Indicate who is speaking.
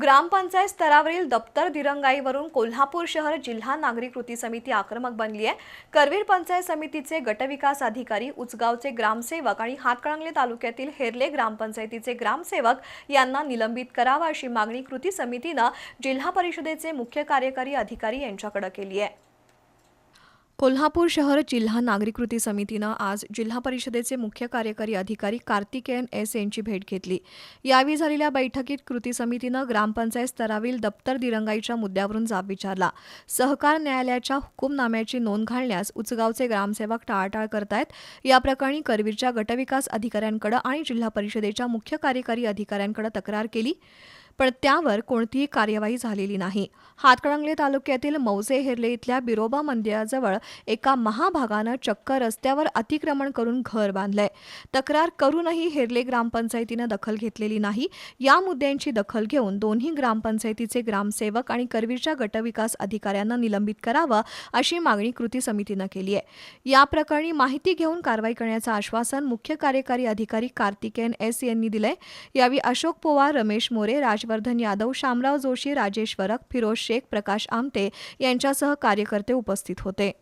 Speaker 1: ग्रामपंचायत स्तरावरील दप्तर दिरंगाईवरून कोल्हापूर शहर जिल्हा नागरिक कृती समिती आक्रमक बनली आहे. करवीर पंचायत समितीचे गटविकास अधिकारी उचगावचे ग्रामसेवक आणि हातकणंगले तालुक्यातील हेरले ग्रामपंचायतीचे ग्रामसेवक यांना निलंबित करावा अशी मागणी कृती समितीनं जिल्हा परिषदेचे मुख्य कार्यकारी अधिकारी यांच्याकडे केली आहे. कोल्हापूर शहर जिल्हा नागरिक कृती समितीनं आज जिल्हा परिषदेचे मुख्य कार्यकारी अधिकारी कार्तिकेयन एस यांची भेट घेतली. यावेळी झालेल्या बैठकीत कृती समितीनं ग्रामपंचायत स्तरावरील दप्तर दिरंगाईच्या मुद्द्यावरून जाब विचारला. सहकार न्यायालयाच्या हुकुमनाम्याची नोंद घालण्यास उचगावचे ग्रामसेवक टाळाटाळ करतायत. या प्रकरणी करवीरच्या गटविकास अधिकाऱ्यांकडे आणि जिल्हा परिषदेच्या मुख्य कार्यकारी अधिकाऱ्यांकडे तक्रार केली. पण त्यावर कोणतीही कार्यवाही झालेली नाही. हातकणंगले तालुक्यातील मौजे हिरले इथल्या बिरोबा मंदिराजवळ एका महाभागानं चक्क रस्त्यावर अतिक्रमण करून घर बांधलंय. तक्रार करूनही हिरले ग्रामपंचायतीनं दखल घेतलेली नाही. या मुद्द्यांची दखल घेऊन दोन्ही ग्रामपंचायतीचे ग्रामसेवक आणि करवीरच्या गटविकास अधिकाऱ्यांना निलंबित करावं अशी मागणी कृती समितीनं केली आहे. या प्रकरणी माहिती घेऊन कारवाई करण्याचं आश्वासन मुख्य कार्यकारी अधिकारी कार्तिकेयन एस यांनी दिलंय. यावेळी अशोक पवार रमेश मोरे राज राजवर्धन यादव शामराव जोशी राजेश वरक फिरोज शेख प्रकाश आमटे यांच्यासह कार्यकर्ते उपस्थित होते.